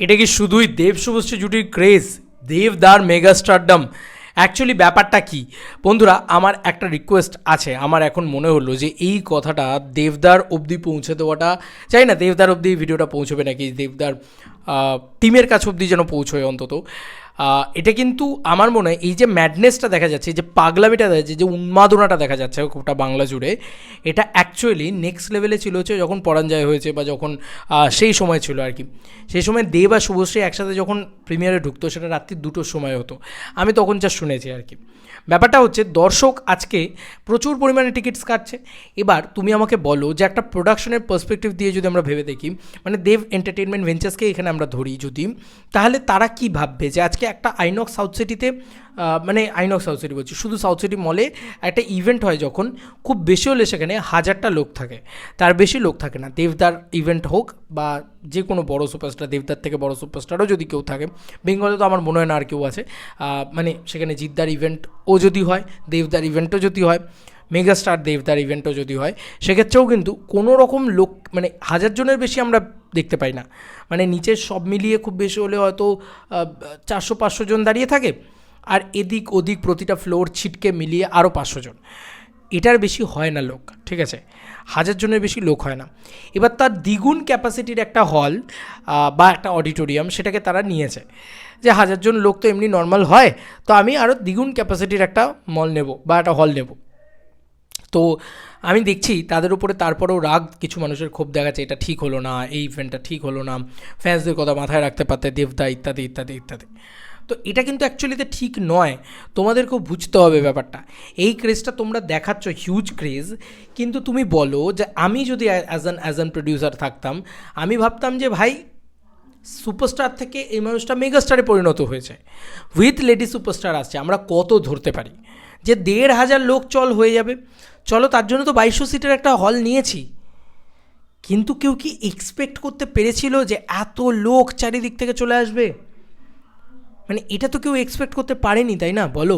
এটা কি শুধুই দেব শুভশ্রী জুটির ক্রেজ দেবদার মেগা স্টারডম অ্যাকচুয়ালি ব্যাপারটা কি? বন্ধুরা, আমার একটা রিকোয়েস্ট আছে। আমার এখন মনে হলো যে এই কথাটা দেবদার অবধি পৌঁছে দেওয়াটা চাই না দেবদার অবধি ভিডিওটা পৌঁছবে নাকি? দেবদার টিমের কাছ অবধি যেন পৌঁছয় অন্তত। এটা কিন্তু আমার মনে হয় এই যে ম্যাডনেসটা দেখা যাচ্ছে যে পাগলামিটা দেখা যাচ্ছে যে উন্মাদনাটা দেখা যাচ্ছে গোটা বাংলা জুড়ে, এটা অ্যাকচুয়ালি নেক্সট লেভেলে ছিল হচ্ছে যখন পরাঞ্জয় হয়েছে বা যখন সেই সময় ছিল আর কি। সেই সময় দেব আর শুভশ্রী একসাথে যখন প্রিমিয়ারে ঢুকতো, সেটা রাত্রি দুটোর সময় হতো। আমি তখন যা শুনেছি আর কি। ব্যাপারটা হচ্ছে দর্শক আজকে প্রচুর পরিমাণে টিকিটস কাটছে। এবার তুমি আমাকে বলো যে একটা প্রোডাকশনের পার্সপেক্টিভ দিয়ে যদি আমরা ভেবে দেখি মানে দেব এন্টারটেনমেন্ট ভেঞ্চার্সকে এখানে আমরা ধরি যদি, তাহলে তারা কি ভাববে যে আজকে একটা আইনক্স সাউথ সিটিতে মানে আইনক্স সাউথ সিটি বলছি, শুধু সাউথ সিটি মলে একটা ইভেন্ট হয় যখন খুব বেশি হলে সেখানে হাজারটা লোক থাকে। তার বেশি লোক থাকে না, দেবদার ইভেন্ট হোক বা যে কোনো বড় সুপারস্টার দেবদার থেকে বড় সুপারস্টারও যদি কেউ থাকে। বেঙ্গলে তো আমার মনে হয় না আর কেউ আছে। মানে সেখানে জিদ্দার ইভেন্ট ও যদি হয়, দেবদার ইভেন্টও যদি হয় মেগাস্টার দেবদার ইভেন্টও যদি হয়, সেক্ষেত্রেও কিন্তু কোনো রকম লোক মানে হাজার জনের বেশি আমরা দেখতে পাই না। মানে নিচের সব মিলিয়ে খুব বেশি হলে হয়তো চারশো, পাঁচশো জন দাঁড়িয়ে থাকে আর এদিক ওদিক প্রতিটা ফ্লোর ছিটকে মিলিয়ে আরও পাঁচশো জন। এটার বেশি হয় না লোক, ঠিক আছে? হাজার জনের বেশি লোক হয় না। এবার তার দ্বিগুণ ক্যাপাসিটির একটা হল বা একটা অডিটোরিয়াম সেটাকে তারা নিয়েছে। যে হাজার জন লোক তো এমনি নর্মাল হয়, তো আমি আরও দ্বিগুণ ক্যাপাসিটির একটা মল নেব বা একটা হল নেব। তো আমি দেখছি তাদের উপরে তারপরেও রাগ কিছু মানুষের ক্ষোভ দেখাচ্ছে, এটা ঠিক হলো না, এই ইভেন্টটা ঠিক হলো না ফ্যান্সদের কথা মাথায় রাখতে পারতে, দেবদা ইত্যাদি ইত্যাদি ইত্যাদি। তো এটা কিন্তু অ্যাকচুয়ালিতে ঠিক নয়। তোমাদেরকেও বুঝতে হবে ব্যাপারটা। এই ক্রেজটা তোমরা দেখাচ্ছ হিউজ ক্রেজ কিন্তু তুমি বলো যে আমি যদি as an as an producer থাকতাম, আমি ভাবতাম যে ভাই সুপারস্টার থেকে এই মানুষটা মেগাস্টারে পরিণত হয়েছে। উইথ লেডি সুপারস্টার আসছে, আমরা কত ধরতে পারি? যে দেড় হাজার লোক চল হয়ে যাবে। চলো তার জন্য তো বাইশশো সিটের একটা হল নিয়েছি। কিন্তু কেউ কি এক্সপেক্ট করতে পেরেছিল যে এত লোক চারিদিক থেকে চলে আসবে? মানে এটা তো কেউ এক্সপেক্ট করতে পারেনি, তাই না? বলো।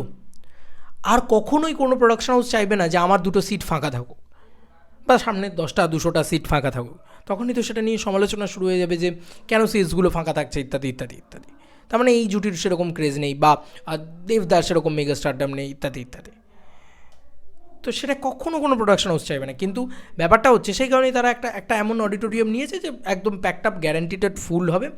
আর কখনোই কোনো প্রোডাকশন হাউস চাইবে না যে আমার দুটো সিট ফাঁকা থাকুক। বা সামনে দশটা, দুশোটা সিট ফাঁকা থাকুক। তখনই তো সেটা নিয়ে সমালোচনা শুরু হয়ে যাবে যে কেন সিটসগুলো ফাঁকা থাকছে, ইত্যাদি ইত্যাদি ইত্যাদি। তার মানে এই জুটির সেরকম ক্রেজ নেই বা দেবদার সেরকম মেগা স্টারডাম নেই, ইত্যাদি ইত্যাদি। তো সেটা কখনো কোনো প্রোডাকশন হাউস চাইবে না। কিন্তু ব্যাপারটা হচ্ছে সেই কারণেই তারা একটা একটা এমন অডিটোরিয়াম নিয়েছে যে একদম প্যাকড আপ গ্যারান্টিটেড ফুল হবে।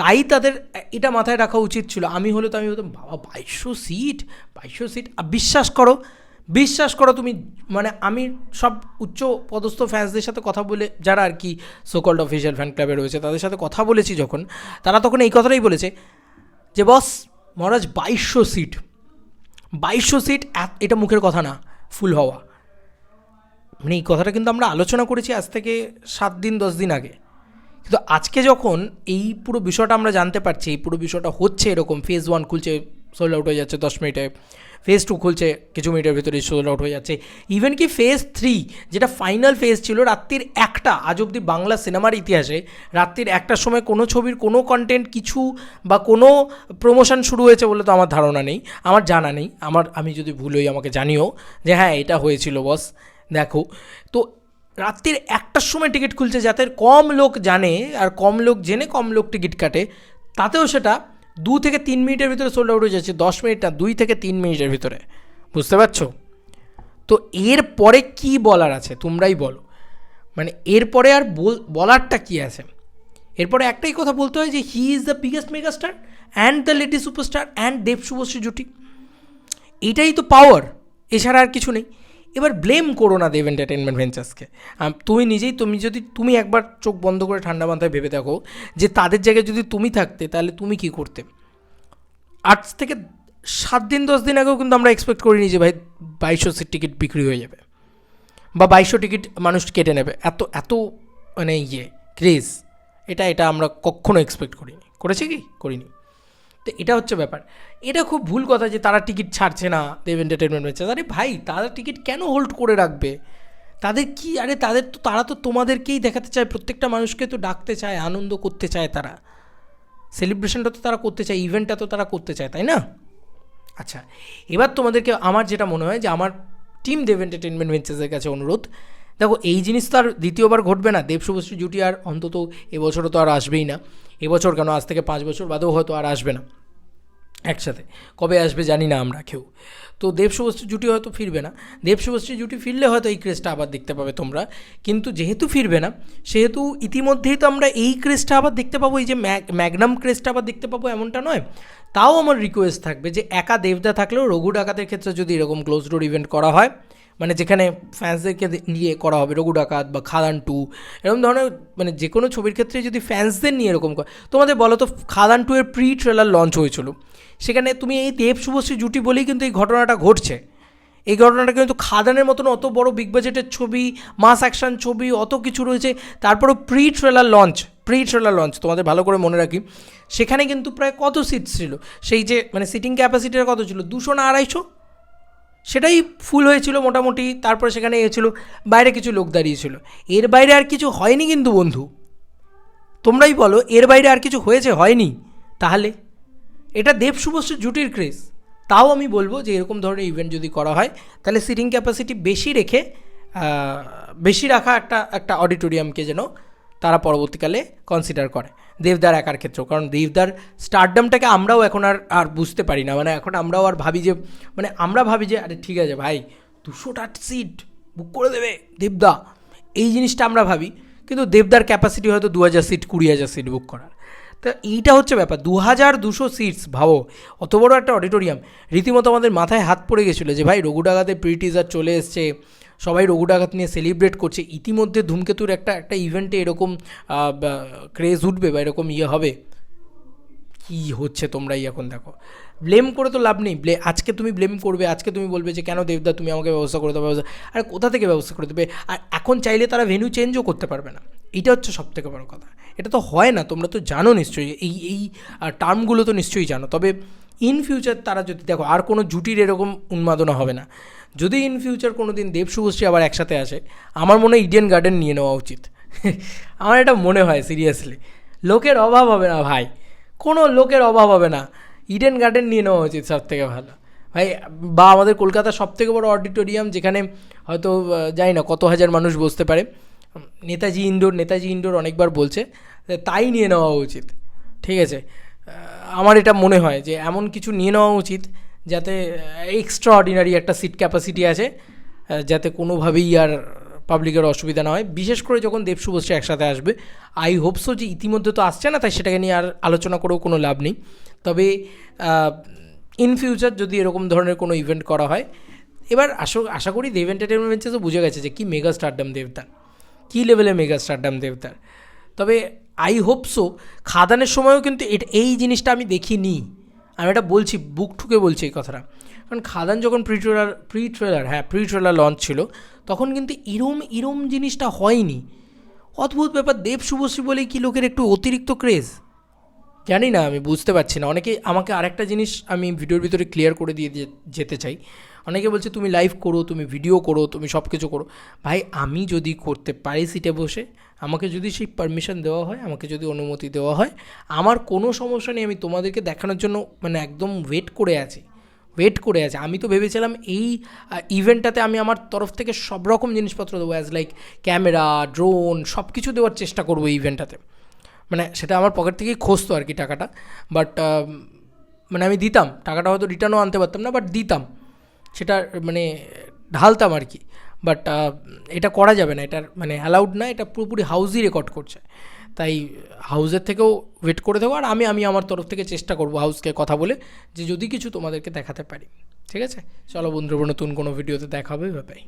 তাই তাদের এটা মাথায় রাখা উচিত ছিল। আমি হলে তো আমি হতাম বাবা, বাইশশো সিট বাইশশো সিট আর বিশ্বাস করো বিশ্বাস করো তুমি মানে আমি সব উচ্চ পদস্থ ফ্যান্সদের সাথে কথা বলে, যারা আর কি সোকল্ড অফিসিয়াল ফ্যান ক্লাবে রয়েছে, তাদের সাথে কথা বলেছি যখন, তারা তখন এই কথাটাই বলেছে যে, বস মহারাজ, বাইশশো সিট বাইশশো সিট এটা মুখের কথা না। ফুল হওয়া। মানে এই কথাটা কিন্তু আমরা আলোচনা করেছি আজ থেকে সাত দিন, দশ দিন আগে। কিন্তু আজকে যখন এই পুরো বিষয়টা আমরা জানতে পারছি, এই পুরো বিষয়টা হচ্ছে এরকম ফেজ ওয়ান খুলছে সোল্ড আউট হয়ে যাচ্ছে দশ মিনিটে। ফেজ টু খুলছে, কিছু মিনিটের ভিতরে সোল্ড আউট হয়ে যাচ্ছে। ইভেন কি ফেজ থ্রি যেটা ফাইনাল ফেজ ছিল, রাত্রির একটা, আজ অবধি বাংলা সিনেমার ইতিহাসে, রাত্রির একটার সময় কোনো ছবির কোনো কন্টেন্ট কিছু বা কোনো প্রমোশন শুরু হয়েছে বলে তো আমার ধারণা নেই, আমার জানা নেই। আমার, আমি যদি ভুল হই, আমাকে জানিও যে হ্যাঁ এটা হয়েছিল বস দেখো। তো রাত্রির একটার সময় টিকিট খুলছে, যাতে কম লোক জানে, আর কম লোক জেনে কম লোক টিকিট কাটে, তাতেও সেটা দু থেকে তিন মিনিটের ভিতরে সোল্ড আউট হয়ে যাচ্ছে, দশ মিনিট না দুই থেকে তিন মিনিটের ভিতরে। বুঝতে পারছ? তো এর পরে কি বলার আছে? তোমরাই বলো। মানে এরপরে আর বল, বলারটা কি আছে? এরপরে একটাই কথা বলতে হয় যে he is the biggest megastar and the lady superstar and Dev Subhashree জুটি এটাই তো পাওয়ার এছাড়া আর কিছু নেই। এবার ব্লেম করো না দেব এন্টারটেনমেন্ট ভেঞ্চার্সকে তুমি নিজেই, তুমি যদি, তুমি একবার চোখ বন্ধ করে ঠান্ডা মাথায় ভেবে দেখো যে তাদের জায়গায় যদি তুমি থাকতে, তাহলে তুমি কি করতে? আজ থেকে সাত দিন, দশ দিন আগেও কিন্তু আমরা এক্সপেক্ট করিনি যে ভাই বাইশশো সিট টিকিট বিক্রি হয়ে যাবে। বা বাইশশো টিকিট মানুষ কেটে নেবে। এত এত মানে ইয়ে ক্রেজ এটা এটা আমরা কখনো এক্সপেক্ট করিনি। করেছে কি? করিনি। তো এটা হচ্ছে ব্যাপার। এটা খুব ভুল কথা যে তারা টিকিট ছাড়ছে না দেব এন্টারটেনমেন্ট হচ্ছে আরে ভাই, তারা টিকিট কেন হোল্ড করে রাখবে? তাদের কি, আরে তাদের তো, তারা তো তোমাদেরকেই দেখাতে চায়, প্রত্যেকটা মানুষকে তো ডাকতে চায়, আনন্দ করতে চায় তারা। সেলিব্রেশনটা তো তারা করতে চায় ইভেন্টটা তো তারা করতে চায়, তাই না? আচ্ছা এবার তোমাদেরকে আমার যেটা মনে হয় যে আমার টিম দেব এন্টারটেনমেন্ট ভেঞ্চার্সের কাছে অনুরোধ, দেখো এই জিনিস তো আর দ্বিতীয়বার ঘটবে না। দেব শুভশ্রী জুটি আর অন্তত এবছরও তো আর আসবেই না। এবছর কেন? আজ থেকে পাঁচ বছর বাদেও হয়তো আর আসবে না। একসাথে। কবে আসবে জানি না আমরা কেউ। তো দেব শুভশ্রী জুটি হয়তো ফিরবে না। দেব শুভশ্রী জুটি ফিরলে হয়তো এই ক্রেজটা আবার দেখতে পাবে তোমরা। কিন্তু যেহেতু ফিরবে না, সেহেতু ইতিমধ্যেই তো আমরা এই ক্রেজটা আবার দেখতে পাবো, এই যে ম্যাগ ম্যাগনাম ক্রেজটা আবার দেখতে পাবো এমনটা নয়। তাও আমার রিকোয়েস্ট থাকবে যে একা দেবদা থাকলেও রঘু ডাকাতের ক্ষেত্রে যদি এরকম ক্লোজ ডোর ইভেন্ট করা হয় মানে যেখানে ফ্যান্সদেরকে নিয়ে করা হবে, রঘু ডাকাত বা খাদান টু, এরকম ধরনের মানে যে কোনো ছবির ক্ষেত্রে যদি ফ্যান্সদের নিয়ে এরকম করে তোমাদের বলো তো, খাদান টু এর প্রি ট্রেলার লঞ্চ হয়েছিল। সেখানে তুমি এই দেব শুভশ্রী জুটি বলেই কিন্তু এই ঘটনাটা ঘটছে। এই ঘটনাটা কিন্তু খাদানের মতন অত বড় বিগ বাজেটের ছবি মাস অ্যাকশন ছবি, অত কিছু রয়েছে। তারপরও pre trailer launch pre trailer launch তোমাদের ভালো করে মনে রাখি। সেখানে কিন্তু প্রায় কত সিট ছিল? সেই যে মানে সিটিং ক্যাপাসিটির কত ছিল? দুশো না আড়াইশো? সেটাই ফুল হয়েছিল মোটামুটি, তারপরে সেখানে এ বাইরে কিছু লোক দাঁড়িয়েছিল। এর বাইরে আর কিছু হয়নি কিন্তু বন্ধু। তোমরাই বলো, এর বাইরে আর কিছু হয়েছে, হয়নি? তাহলে? এটা দেব জুটির ক্রেজ তাও আমি বলব যে এরকম ধরনের ইভেন্ট যদি করা হয়, তাহলে সিটিং ক্যাপাসিটি বেশি রেখে বেশি রাখা একটা একটা অডিটোরিয়ামকে যেন তারা পরবর্তীকালে কনসিডার করে। দেবদার একার ক্ষেত্রেও। কারণ দেবদার স্টারডামটাকে আমরাও এখন আর আর বুঝতে পারি না। মানে এখন আমরাও আর ভাবি যে মানে আমরা ভাবি যে, আরে ঠিক আছে ভাই দুশোটা সিট বুক করে দেবে দেবদা। এই জিনিসটা আমরা ভাবি। কিন্তু দেবদার ক্যাপাসিটি হয়তো দু হাজার সিট কুড়ি হাজার সিট বুক করার। তো এইটা হচ্ছে ব্যাপার। দু হাজার দুশো সিটস ভাবো, অত বড় একটা অডিটোরিয়াম রীতিমতো আমাদের মাথায় হাত পড়ে গেছিল যে, ভাই রঘু ডাকাতে প্রি টিজার চলে এসছে। সবাই রঘু ডাকাত নিয়ে সেলিব্রেট করছে। ইতিমধ্যে ধূমকেতুর একটা একটা ইভেন্টে এরকম ক্রেজ উঠবে বা এরকম ইয়ে হবে। কি হচ্ছে তোমরাই এখন দেখো। ব্লেম করে তো লাভ নেই। ব্লে আজকে তুমি ব্লেম করবে, আজকে তুমি বলবে যে, কেন দেবদা, তুমি আমাকে ব্যবস্থা করে দেবে ব্যবস্থা আর কোথা থেকে ব্যবস্থা করে দেবে? আর এখন চাইলে তারা ভেন্যু চেঞ্জও করতে পারবে না। এটা হচ্ছে সব থেকে বড় কথা। এটা তো হয় না, তোমরা তো জানো নিশ্চয়ই। এই এই টার্মগুলো তো নিশ্চয়ই জানো। তবে ইন ফিউচার তারা যদি, দেখো, আর কোনো জুটির এরকম উন্মাদনা হবে না। যদি ইন ফিউচার কোনো দিন দেব শুভশ্রী আবার একসাথে আসে, আমার মনে হয় ইডেন গার্ডেন নিয়ে নেওয়া উচিত। আমার এটা মনে হয়, সিরিয়াসলি। লোকের অভাব হবে না, ভাই। কোনো লোকের অভাব হবে না। ইডেন গার্ডেন নিয়ে নেওয়া উচিত সব থেকে ভালো। ভাই, বা আমাদের কলকাতার সব থেকে বড় অডিটোরিয়াম যেখানে হয়তো জানি না কত হাজার মানুষ বসতে পারে। নেতাজি ইনডোর নেতাজি ইনডোর অনেকবার বলছে তাই নিয়ে নেওয়া উচিত। ঠিক আছে? আমার এটা মনে হয় যে এমন কিছু নিয়ে নেওয়া উচিত যাতে এক্সট্রা অর্ডিনারি একটা সিট ক্যাপাসিটি আছে যাতে কোনোভাবেই আর পাবলিকের অসুবিধা না হয়। বিশেষ করে যখন দেব শুভশ্রী একসাথে আসবে আই হোপসো যে ইতিমধ্যে তো আসছে না, তাই সেটাকে নিয়ে আর আলোচনা করেও কোনো লাভ নেই। তবে ইন ফিউচার যদি এরকম ধরনের কোনো ইভেন্ট করা হয়, এবার আশা আশা করি দেব এন্টারটেনমেন্ট তো বুঝে গেছে যে কী মেগা স্টারডাম দেবতার, কী লেভেলে মেগা স্টারডাম দেবতার। তবে আই হোপ সো খাদানের সময়ও কিন্তু এটা, এই জিনিসটা আমি দেখিনি। আমি এটা বলছি, বুক ঠুকে বলছি এই কথাটা। কারণ খাদান যখন প্রি ট্রেলার প্রি ট্রেলার হ্যাঁ প্রি ট্রেলার লঞ্চ ছিল, তখন কিন্তু ইরম ইরম জিনিসটা হয়নি। অদ্ভুত ব্যাপার, দেব শুভশ্রী বলেই কি লোকের একটু অতিরিক্ত ক্রেজ জানি না, আমি বুঝতে পারছি না। অনেকে আমাকে আরেকটা জিনিস আমি ভিডিওর ভিতরে ক্লিয়ার করে দিয়ে যেতে চাই। অনেকে বলছে, তুমি লাইভ করো, তুমি ভিডিও করো, তুমি সব কিছু করো। ভাই, আমি যদি করতে পারি সিটে বসে আমাকে যদি সেই পারমিশন দেওয়া হয়, আমাকে যদি অনুমতি দেওয়া হয়, আমার কোনো সমস্যা নেই, আমি তোমাদেরকে দেখানোর জন্য মানে একদম ওয়েট করে আছি। ওয়েট করে আছে। আমি তো ভেবেছিলাম এই ইভেন্টটাতে আমি আমার তরফ থেকে সব রকম জিনিসপত্র দেবো অ্যাজ লাইক ক্যামেরা ড্রোন সব কিছু দেওয়ার চেষ্টা করব ইভেন্টটাতে মানে সেটা আমার পকেট থেকেই খসতো আর কি টাকাটা। বাট মানে আমি দিতাম। টাকাটা হয়তো রিটার্নও আনতে পারতাম না বাট দিতাম। সেটা মানে ঢালতাম আর কি। বাট এটা করা যাবে না। এটার মানে অ্যালাউড না। এটা পুরোপুরি হাউজই রেকর্ড করছে। তাই হাউজের থেকেও ওয়েট করে দেবো। আর আমি আমি আমার তরফ থেকে চেষ্টা করব হাউসকে কথা বলে যে যদি কিছু তোমাদেরকে দেখাতে পারি। ঠিক আছে? চলো বন্ধুরা, নতুন কোনো ভিডিওতে দেখাবে বাই